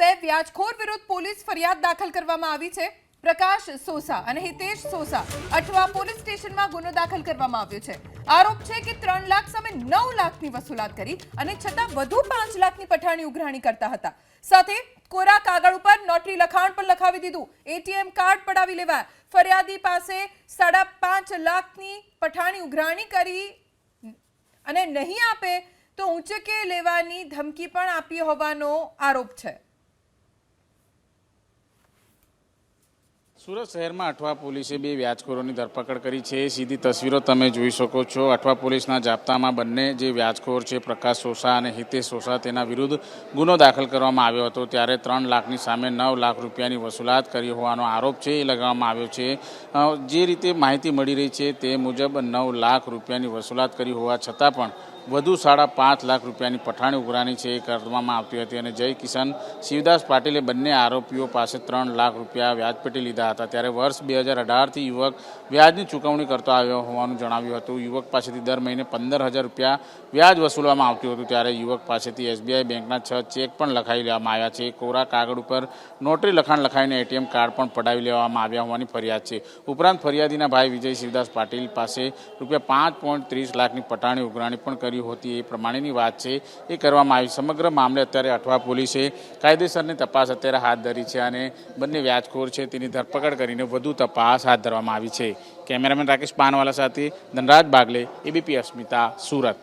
બે વ્યાજખોર વિરુદ્ધ પોલીસ ફરિયાદ દાખલ કરવામાં આવી છે. પ્રકાશ સોસા અને હિતેશ સોસા અઠવા પોલીસ સ્ટેશનમાં ગુનો દાખલ કરવામાં આવ્યો છે. આરોપ છે કે ત્રણ લાખ સામે નવ લાખની વસૂલાત કરી અને છતાં વધુ પાંચ લાખની પઠાણી ઉઘરાણી કરતા હતા. સાથે કોરા કાગળ ઉપર નોટરી લખાણ પણ લખાવી દીધું. એટીએમ કાર્ડ પડાવી લેવા ફરિયાદી પાસે સાડા પાંચ લાખની પઠાણી ઉઘરાણી કરી અને નહીં આપે તો ઊંચકે લેવાની ધમકી પણ આપી હોવાનો આરોપ છે. સુરત શહેરમાં અઠવા પોલીસે બે વ્યાજખોરોની ધરપકડ કરી છે. સીધી તસવીરો તમે જોઈ શકો છો. અઠવા પોલીસના જાપ્તામાં બંને જે વ્યાજખોર છે, પ્રકાશ સોસા અને હિતેશ સોસા, તેના વિરુદ્ધ ગુનો દાખલ કરવામાં આવ્યો હતો. ત્યારે ત્રણ લાખની સામે નવ લાખ રૂપિયાની વસૂલાત કરી હોવાનો આરોપ છે, એ લગાવવામાં આવ્યો છે. જે રીતે માહિતી મળી રહી છે, તે મુજબ નવ લાખ રૂપિયાની વસૂલાત કરી હોવા છતાં પણ વધુ સાડા પાંચ લાખ રૂપિયાની પઠાણી ઉઘરાણી છે એ કરવામાં આવતી હતી અને જય કિશન શિવદાસ પાટીલે બંને આરોપીઓ પાસે ત્રણ લાખ રૂપિયા વ્યાજ પેટી લીધા હતા. ત્યારે વર્ષ બે હજાર અઢારથી યુવક વ્યાજની ચૂકવણી કરતો આવ્યો હોવાનું જણાવ્યું હતું. યુવક પાસેથી દર મહિને પંદર હજાર રૂપિયા વ્યાજ વસૂલવામાં આવતું હતું. ત્યારે યુવક પાસેથી એસબીઆઈ બેંકના છ ચેક પણ લખાવી લેવામાં આવ્યા છે. કોરા કાગળ ઉપર નોટરી લખાણ લખાઈને એટીએમ કાર્ડ પણ પડાવી લેવામાં આવ્યા હોવાની ફરિયાદ છે. ઉપરાંત ફરિયાદીના ભાઈ વિજય શિવદાસ પાટીલ પાસે રૂપિયા પાંચ પોઈન્ટ ત્રીસ લાખની પટાણી ઉઘરાણી પણ કરી હતી એ પ્રમાણેની વાત છે. એ કરવામાં આવી. સમગ્ર મામલે અત્યારે અઠવા પોલીસે કાયદેસરની તપાસ અત્યારે હાથ ધરી છે અને બંને વ્યાજખોર છે તેની ધરપકડ કરીને વધુ તપાસ હાથ ધરવામાં આવી છે. કેમેરામેન રાકેશ પાનવાલા સાથે ધનરાજ બાગલે, એબીપી અસ્મિતા, સુરત.